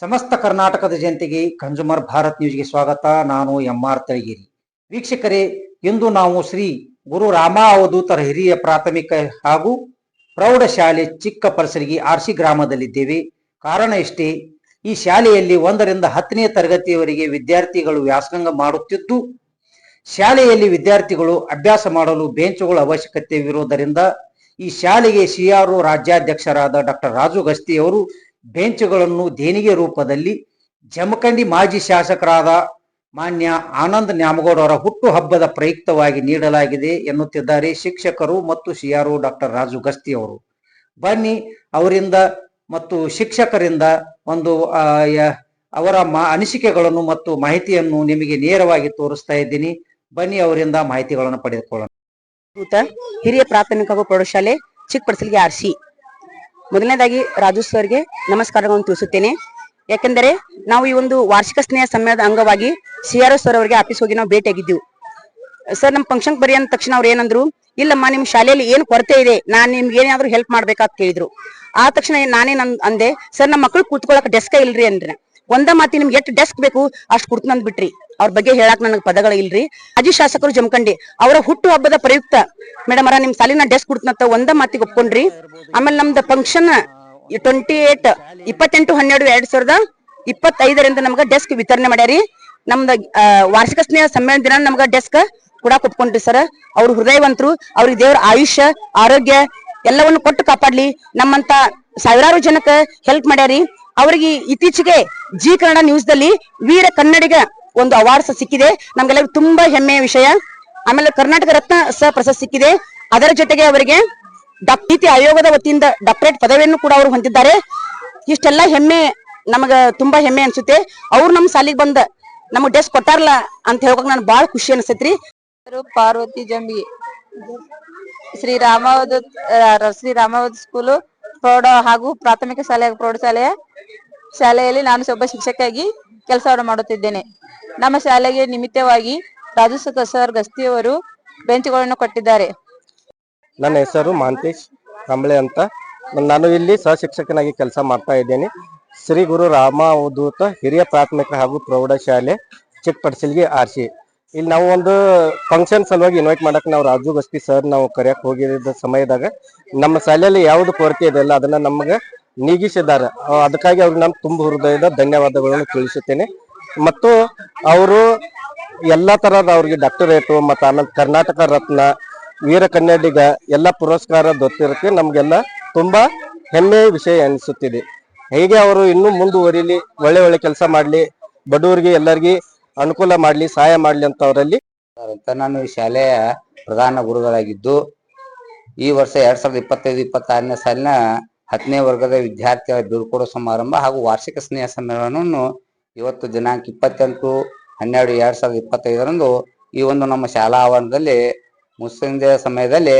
ಸಮಸ್ತ ಕರ್ನಾಟಕದ ಜನತೆಗೆ ಕನ್ಸುಮರ್ ಭಾರತ್ ನ್ಯೂಸ್ಗೆ ಸ್ವಾಗತ. ನಾನು ಎಂ ಆರ್ ತಳಗಿರಿ. ವೀಕ್ಷಕರೇ, ಇಂದು ನಾವು ಶ್ರೀ ಗುರು ರಾಮ ಅವಧೂತರ ಹಿರಿಯ ಪ್ರಾಥಮಿಕ ಹಾಗೂ ಪ್ರೌಢಶಾಲೆ ಚಿಕ್ಕ ಪರಿಸರಿಗೆ ಆರ್ಸಿ ಗ್ರಾಮದಲ್ಲಿದ್ದೇವೆ. ಕಾರಣ ಇಷ್ಟೇ ಈ ಶಾಲೆಯಲ್ಲಿ ಒಂದರಿಂದ ಹತ್ತನೇ ತರಗತಿಯವರೆಗೆ ವಿದ್ಯಾರ್ಥಿಗಳು ವ್ಯಾಸಂಗ ಮಾಡುತ್ತಿದ್ದು, ಶಾಲೆಯಲ್ಲಿ ವಿದ್ಯಾರ್ಥಿಗಳು ಅಭ್ಯಾಸ ಮಾಡಲು ಬೆಂಚುಗಳ ಅವಶ್ಯಕತೆವಿರುವುದರಿಂದ ಈ ಶಾಲೆಗೆ ಸಿಆರ್ಒ ರಾಜ್ಯಾಧ್ಯಕ್ಷರಾದ ಡಾಕ್ಟರ್ ರಾಜು ಗಸ್ತಿಯವರು ಬೆಂಚುಗಳನ್ನು ದೇಣಿಗೆ ರೂಪದಲ್ಲಿ ಜಮಖಂಡಿ ಮಾಜಿ ಶಾಸಕರಾದ ಮಾನ್ಯ ಆನಂದ್ ನ್ಯಾಮಗೌಡ ಅವರ ಹುಟ್ಟು ಹಬ್ಬದ ಪ್ರಯುಕ್ತವಾಗಿ ನೀಡಲಾಗಿದೆ ಎನ್ನುತ್ತಿದ್ದಾರೆ ಶಿಕ್ಷಕರು ಮತ್ತು ಸಿಆರ್ಒ ಡಾಕ್ಟರ್ ರಾಜು ಗಸ್ತಿ ಅವರು. ಬನ್ನಿ ಅವರಿಂದ ಮತ್ತು ಶಿಕ್ಷಕರಿಂದ ಒಂದು ಅವರ ಅನಿಸಿಕೆಗಳನ್ನು ಮತ್ತು ಮಾಹಿತಿಯನ್ನು ನಿಮಗೆ ನೇರವಾಗಿ ತೋರಿಸ್ತಾ ಇದ್ದೀನಿ. ಬನ್ನಿ ಅವರಿಂದ ಮಾಹಿತಿಗಳನ್ನು ಪಡೆದುಕೊಳ್ಳೋಣ. ಹಿರಿಯ ಪ್ರಾಥಮಿಕ ಪ್ರೌಢಶಾಲೆ ಚಿಕ್ಕಪಡಿಸಲಿಗೆ ಆರ್ಸಿ ಮೊದಲನೇದಾಗಿ ರಾಜು ಸರ್ಗೆ ನಮಸ್ಕಾರಗಳನ್ನು ತಿಳಿಸುತ್ತೇನೆ. ಯಾಕೆಂದರೆ ನಾವು ಈ ಒಂದು ವಾರ್ಷಿಕ ಸ್ನೇಹ ಸಮಯದ ಅಂಗವಾಗಿ ಸಿ ಆರ್ ಸರ್ ಅವರಿಗೆ ಆಫೀಸ್ ಹೋಗಿ ನಾವು ಭೇಟಿಯಾಗಿದ್ದೆವು. ಸರ್, ನಮ್ಮ ಫಂಕ್ಷನ್ ಬರೀ ಅಂದ ತಕ್ಷಣ ಅವ್ರು ಏನಂದ್ರು, ಇಲ್ಲಮ್ಮ ನಿಮ್ ಶಾಲೆಯಲ್ಲಿ ಏನು ಕೊರತೆ ಇದೆ? ನಾನ್ ನಿಮ್ಗೆ ಏನಾದ್ರು ಹೆಲ್ಪ್ ಮಾಡ್ಬೇಕಂತ ಕೇಳಿದ್ರು ಆ ತಕ್ಷಣ ನಾನೇ ಅಂದೆ, ಸರ್, ನಮ್ಮ ಮಕ್ಳು ಕೂತ್ಕೊಳಕ್ ಡೆಸ್ಕ್ ಇಲ್ರಿ ಅಂದ್ರೆ ಒಂದ ಮಾತಿ ನಿಮ್ಗೆ ಎಷ್ಟು ಡೆಸ್ಕ್ ಬೇಕು, ಅಷ್ಟು ನಂದು ಬಿಟ್ರಿ ಅವ್ರ ಬಗ್ಗೆ ಹೇಳಕ್ ನನಗೆ ಪದಗಳು ಇಲ್ರಿ. ಮಾಜಿ ಶಾಸಕರು ಜಮಖಂಡಿ, ಅವರ ಹುಟ್ಟು ಹಬ್ಬದ ಪ್ರಯುಕ್ತ. ಮೇಡಮ್ ನಿಮ್ ಸಾಲಿನ ಡೆಸ್ಕ್ ಕೊಡ್ತೀನಂತ ಒಂದ ಮಾತಿಗೆ ಒಪ್ಕೊಂಡ್ರಿ. ಆಮೇಲೆ ನಮ್ದು ಫಂಕ್ಷನ್ ಟ್ವೆಂಟಿ ಏಟ್ ಇಪ್ಪತ್ತೆಂಟು, ಹನ್ನೆರಡು, ಎರಡ್ ಸಾವಿರದ ಇಪ್ಪತ್ತೈದರಿಂದ ನಮ್ಗೆ ಡೆಸ್ಕ್ ವಿತರಣೆ ಮಾಡ್ಯಾರಿ. ನಮ್ದ ವಾರ್ಷಿಕ ಸ್ನೇಹ ಸಮ್ಮೇಳನ ದಿನ ನಮ್ಗ ಡೆಸ್ಕ್ ಕೂಡ ಕೊಟ್ಕೊಂಡ್ರಿ ಸರ್. ಅವ್ರ ಹೃದಯವಂತರು, ಅವ್ರಿಗೆ ದೇವ್ರ ಆಯುಷ್ಯ ಆರೋಗ್ಯ ಎಲ್ಲವನ್ನು ಕೊಟ್ಟು ಕಾಪಾಡ್ಲಿ. ನಮ್ಮಂತ ಸಾವಿರಾರು ಜನಕ್ಕೆ ಹೆಲ್ಪ್ ಮಾಡ್ಯಾರಿ. ಅವ್ರಿಗೆ ಇತ್ತೀಚೆಗೆ ಜಿ ಕನ್ನಡ ನ್ಯೂಸ್ ದಲ್ಲಿ ವೀರ ಕನ್ನಡಿಗ ಒಂದು ಅವಾರ್ಡ್ಸ್ ಸಿಕ್ಕಿದೆ. ನಮ್ಗೆಲ್ಲರಿಗೂ ತುಂಬಾ ಹೆಮ್ಮೆಯ ವಿಷಯ. ಆಮೇಲೆ ಕರ್ನಾಟಕ ರತ್ನ ಸಹ ಪ್ರಶಸ್ತಿ ಸಿಕ್ಕಿದೆ. ಅದರ ಜೊತೆಗೆ ಅವರಿಗೆ ಡಾಕ್ ನೀತಿ ಆಯೋಗದ ವತಿಯಿಂದ ಡಾಕ್ಟರೇಟ್ ಪದವಿಯನ್ನು ಕೂಡ ಅವರು ಹೊಂದಿದ್ದಾರೆ. ಇಷ್ಟೆಲ್ಲ ಹೆಮ್ಮೆ ನಮಗ ತುಂಬಾ ಹೆಮ್ಮೆ ಅನ್ಸುತ್ತೆ. ಅವ್ರು ನಮ್ ಸಾಲಿಗೆ ಬಂದ ನಮಗ್ ಡೆಸ್ಕ್ ಕೊಟ್ಟಾರಲ್ಲ ಅಂತ ಹೇಳಕ್ ನನ್ ಬಾಳ ಖುಷಿ ಅನ್ಸತ್ರಿ. ಪಾರ್ವತಿ ಜಂಬಿ. ಶ್ರೀ ರಾಮಾವಧ ಆ, ಶ್ರೀ ರಾಮಾವಧ ಸ್ಕೂಲು ಪ್ರೌಢ ಹಾಗೂ ಪ್ರಾಥಮಿಕ ಶಾಲೆ ಪ್ರೌಢಶಾಲೆಯ ಶಾಲೆಯಲ್ಲಿ ನಾನು ಒಬ್ಬ ಶಿಕ್ಷಕಿಯಾಗಿ ಕೆಲಸವನ್ನು ಮಾಡುತ್ತಿದ್ದೇನೆ. ನಮ್ಮ ಶಾಲೆಗೆ ನಿಮಿತ್ತವಾಗಿ ರಾಜು ಸ- ಸರ್ ಗಸ್ತಿಯವರು ಬೆಂಚುಗಳನ್ನು ಕೊಟ್ಟಿದ್ದಾರೆ. ನನ್ನ ಹೆಸರು ಮಾಂತೇಶ್ ಕಂಬಳೆ ಅಂತ. ನಾನು ಇಲ್ಲಿ ಸಹಶಿಕ್ಷಕನಾಗಿ ಕೆಲಸ ಮಾಡ್ತಾ ಇದ್ದೇನೆ. ಶ್ರೀ ಗುರು ರಾಮ ಅವಧೂತ ಹಿರಿಯ ಪ್ರಾಥಮಿಕ ಹಾಗೂ ಪ್ರೌಢಶಾಲೆ ಚಿಕ್ಕಪಡ್ಸಲ್ಗಿ ಆರ್ಸಿ ಇಲ್ಲಿ ನಾವು ಒಂದು ಫಂಕ್ಷನ್ ಸಲುವಾಗಿ ಇನ್ವೈಟ್ ಮಾಡಕ್ ನಾವು ರಾಜು ಗಸ್ತಿ ಸರ್ ನಾವು ಕರೆಯಕ್ ಹೋಗಿದ್ದ ಸಮಯದಾಗ ನಮ್ಮ ಶಾಲೆಯಲ್ಲಿ ಯಾವ್ದು ಕೊರತೆ ಇದೆಯಲ್ಲ ಅದನ್ನ ನಮಗೆ ನೀಗಿಸಿದ್ದಾರೆ. ಅದಕ್ಕಾಗಿ ಅವ್ರಿಗೆ ನಾನು ತುಂಬ ಹೃದಯದ ಧನ್ಯವಾದಗಳನ್ನು ತಿಳಿಸುತ್ತೇನೆ. ಮತ್ತು ಅವರು ಎಲ್ಲಾ ತರಹದ ಅವ್ರಿಗೆ ಡಾಕ್ಟರೇಟು ಮತ್ತು ಆಮೇಲೆ ಕರ್ನಾಟಕ ರತ್ನ ವೀರ ಕನ್ನಡಿಗ ಎಲ್ಲ ಪುರಸ್ಕಾರ ದೊರೆತಿರೋಕ್ಕೆ ನಮಗೆಲ್ಲ ತುಂಬಾ ಹೆಮ್ಮೆಯ ವಿಷಯ ಅನಿಸುತ್ತಿದೆ ಹೇಗೆ ಅವರು ಇನ್ನೂ ಮುಂದುವರಿಲಿ, ಒಳ್ಳೆ ಒಳ್ಳೆ ಕೆಲಸ ಮಾಡಲಿ, ಬಡವರಿಗೆ ಎಲ್ಲರಿಗೆ ಅನುಕೂಲ ಮಾಡಲಿ, ಸಹಾಯ ಮಾಡಲಿ ಅಂತ ಅವರಲ್ಲಿ ನಾನು ಈ ಶಾಲೆಯ ಪ್ರಧಾನ ಗುರುಗಳಾಗಿದ್ದು, ಈ ವರ್ಷ ಎರಡ್ ಸಾವಿರದ ಇಪ್ಪತ್ತೈದು, ಇಪ್ಪತ್ತಾರನೇ ಸಾಲಿನ ಹತ್ತನೇ ವರ್ಗದ ವಿದ್ಯಾರ್ಥಿಗಳ ಬೀಳ್ಕೊಡೋ ಸಮಾರಂಭ ಹಾಗೂ ವಾರ್ಷಿಕ ಸ್ನೇಹ ಸಮ್ಮೇಳನವನ್ನು ಇವತ್ತು ದಿನಾಂಕ ಇಪ್ಪತ್ತೆಂಟು, ಹನ್ನೆರಡು, ಎರಡ್ ಸಾವಿರದ ಇಪ್ಪತ್ತೈದರಂದು ಈ ಒಂದು ನಮ್ಮ ಶಾಲಾ ಆವರಣದಲ್ಲಿ ಮುಸ್ಲಿಂದೇ ಸಮಯದಲ್ಲಿ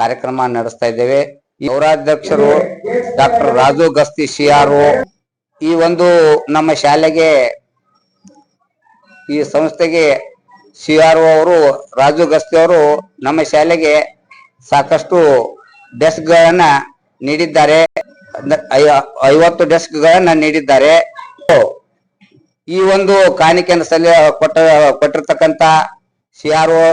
ಕಾರ್ಯಕ್ರಮ ನಡೆಸ್ತಾ ಇದ್ದೇವೆ. ಈ ಪೌರಾಧ್ಯಕ್ಷರು ಡಾಕ್ಟರ್ ರಾಜು ಗಸ್ತಿ ಶಿಯಾರು ಈ ಒಂದು ನಮ್ಮ ಶಾಲೆಗೆ ಈ ಸಂಸ್ಥೆಗೆ ಆರ್ ಅವರು, ರಾಜು ಗಸ್ತಿ ಅವರು ನಮ್ಮ ಶಾಲೆಗೆ ಸಾಕಷ್ಟು ಡೆಸ್ಕ್ ಗಳನ್ನ ನೀಡಿದ್ದಾರೆ. ಐವತ್ತು ಡೆಸ್ಕ್ ಗಳನ್ನ ನೀಡಿದ್ದಾರೆ. ಈ ಒಂದು ಕಾಣಿಕೆಯನ್ನು ಸಲ್ಲಿ ಕೊಟ್ಟ ಕೊಟ್ಟಿರ್ತಕ್ಕಂತ ಸಿ ಆರ್ ಒ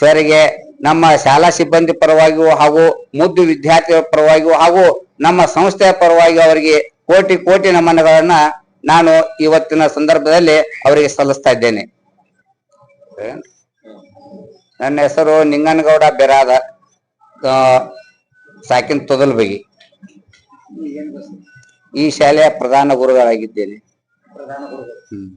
ಸರ್ಗೆ ನಮ್ಮ ಶಾಲಾ ಸಿಬ್ಬಂದಿ ಪರವಾಗಿಯೂ ಹಾಗೂ ಮುದ್ದು ವಿದ್ಯಾರ್ಥಿಗಳ ಪರವಾಗಿಯೂ ಹಾಗೂ ನಮ್ಮ ಸಂಸ್ಥೆಯ ಪರವಾಗಿ ಅವರಿಗೆ ಕೋಟಿ ಕೋಟಿ ನಮನಗಳನ್ನ ನಾನು ಇವತ್ತಿನ ಸಂದರ್ಭದಲ್ಲಿ ಅವರಿಗೆ ಸಲ್ಲಿಸ್ತಾ ಇದ್ದೇನೆ. ನನ್ನ ಹೆಸರು ನಿಂಗನಗೌಡ ಬೆರಾದ ಸಾಕಿನ ಸಾಕಿನ್ ತೊದಲ್ ಬಗಿ ಈ ಶಾಲೆಯ ಪ್ರಧಾನ ಗುರುಗಳಾಗಿದ್ದೇನೆ. 嗯。